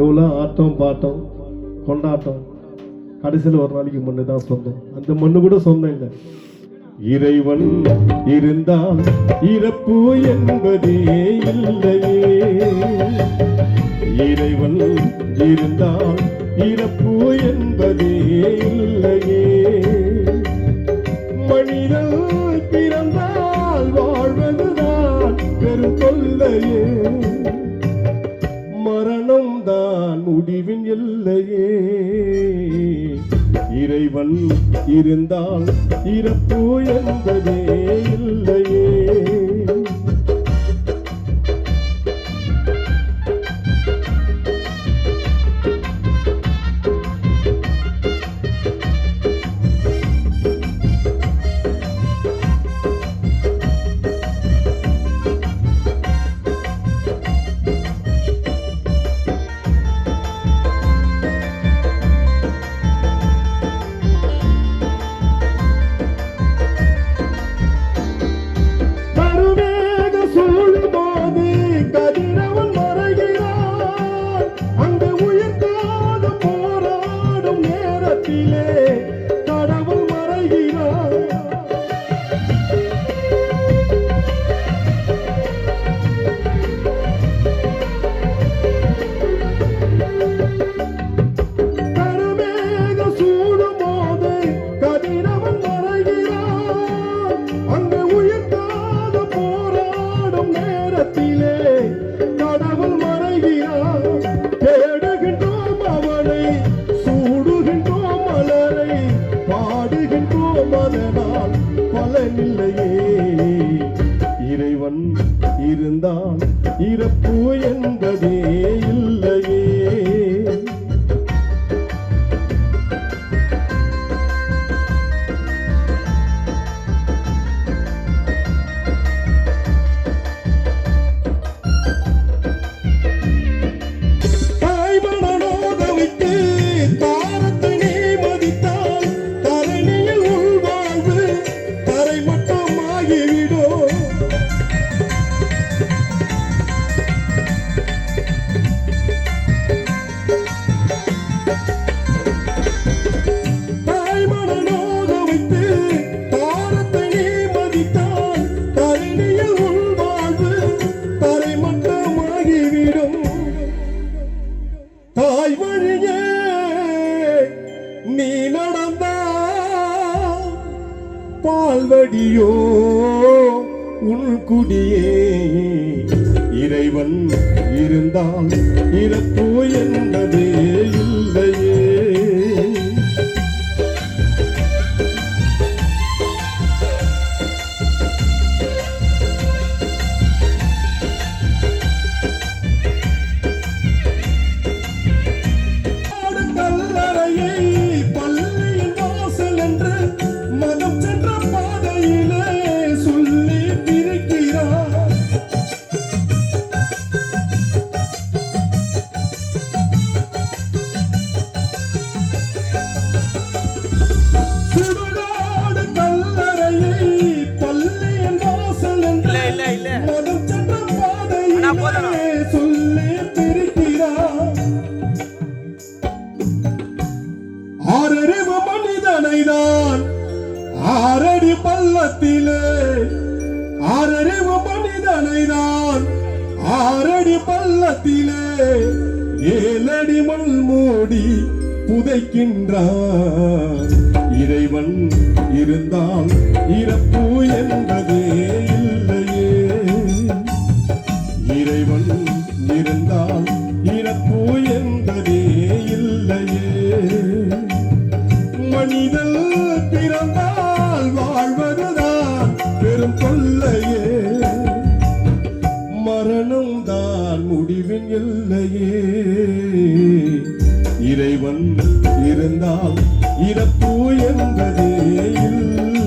எவ்வளோ ஆட்டம் பாட்டம் கொண்டாட்டம். கடைசியில் ஒரு நாளைக்கு மண்ணு தான் சொந்தம் அந்த மண்ணு கூட சொந்தம் இல்லை. இறைவன் இருந்தால் இறப்பு என்பதே இல்லையே. இறைவன் இருந்தால் இறப்பு என்பதே இல்லையே. மனிதன் பிறந்தால் இறைவன் இருந்தால் இறப்பு என்பதே. நேரத்திலே இல்லையே. இறைவன் இருந்தால் இறப்பு என்பதே. வழியே நீ நடந்த பால்வடியோ உன் குடியே. இறைவன் இருந்தால் இறப்பு என்பதே இல்லை ஆறறிவு மனிதனை தான் ஆறடி பள்ளத்திலே ஆறறிவு மனிதனை தான் ஆறடி பள்ளத்திலே ஏழடி மண் மூடி புதைக்கின்றான் இறைவன் இருந்தால் இறப்பு என்பதே இல்லையே. இறைவன் இருந்தால் இறப்பு என்பதே இல்லையே. இருந்தால் இறப்பு என்பதே இல்லை.